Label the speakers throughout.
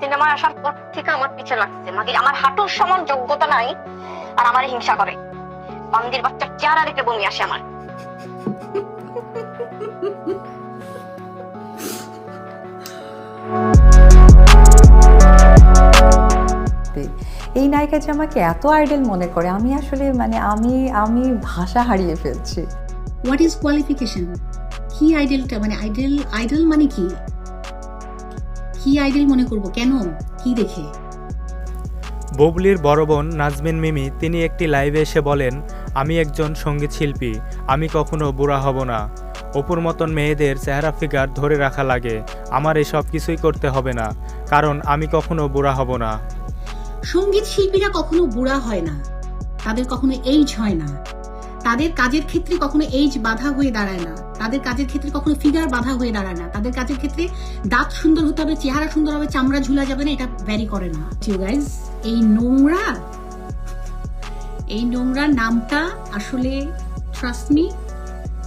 Speaker 1: সিনেমায় আসার পর থেকে আমার পিছে লাগছে। মাগে আমার হাঁটুর সমান যোগ্যতা নাই আর আমার হিংসা করে। বান্দির বাচ্চার চেহারা দেখে বমি আসে আমার।
Speaker 2: এই নায়িকা যে আমাকে এত আইডল মনে করে আমি আসলে মানে আমি আমি ভাষা হারিয়ে ফেলছি।
Speaker 3: হোয়াট ইজ কোয়ালিফিকেশন কি আইডলটা মানে আইডল আইডল মানে কি? কি আইডল মনে করব? কেন? কি দেখে?
Speaker 4: বুবলির বড় বোন নাজমিন মিমি তিনি একটি লাইভে এসে বলেন আমি একজন সংগীত শিল্পী আমি কখনো বুড়া হব না। অপুর মতন মেয়েদের চেহারা ফিগার ধরে রাখা লাগে। আমার এসব কিছুই করতে হবে না কারণ আমি কখনো বুড়া হব না।
Speaker 3: সংগীত শিল্পীরা কখনো বুড়া হয় না। তাদের কখনো এইজ হয় না। তাদের কাজের ক্ষেত্রে কখনো এইজ বাধা হয়ে দাঁড়ায় না। তাদের কাজের ক্ষেত্রে কখনো ফিগার বাধা হয়ে দাঁড়ায় না। তাদের কাজের ক্ষেত্রে দাঁত সুন্দর হতে হবে চেহারা সুন্দর হবে চামড়া ঝুলা যাবে না এটা ভ্যারি করে না। ইউ গাইজ এই নোংরা এই নোংরা নামটা আসলে ট্রাস্ট মি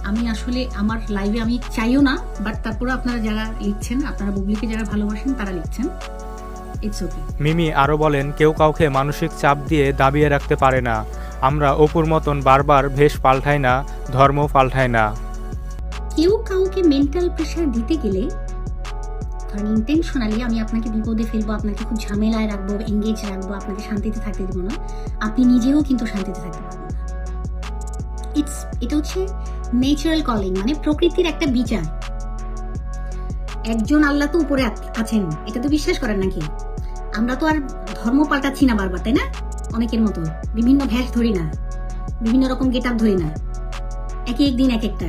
Speaker 3: আমি আসলে আমার লাইভে আমি চাইও না বাট তারপরে আপনারা যারা লিখছেন আপনারা বুবলিকে যারা ভালোবাসেন তারা লিখছেন।
Speaker 4: মিমি আরও বলেন কেউ কাউকে মানসিক চাপ দিয়ে দাবিয়ে রাখতে পারে না। আমরা অপুর মতন বারবার ভেষ পাল্টাই না ধর্ম পাল্টাই না।
Speaker 3: কেউ কাউকে মেন্টাল প্রেশার দিতে গেলে, ধরেন ইন্টেনশনালি আমি আপনাকে বিপদে ফেলব, আপনাকে খুব ঝামেলায় রাখব এঙ্গেজ রাখব, আপনাকে শান্তিতে থাকতে দেবো না, আপনি নিজেও কিন্তু শান্তিতে থাকতে পারবেন না। ইটস এটা হচ্ছে নেচারাল কলিং মানে প্রকৃতির একটা বিচার। একজন আল্লাহ তো উপরে আছেন, এটা তো বিশ্বাস করেন নাকি? আমরা তো আর ধর্ম পাল্টাচ্ছি না বারবার, তাই না? অনেকের মতো, বিভিন্ন ভ্যাস ধরি না, বিভিন্ন রকম গেট আপ ধরি না এক এক দিন এক একটা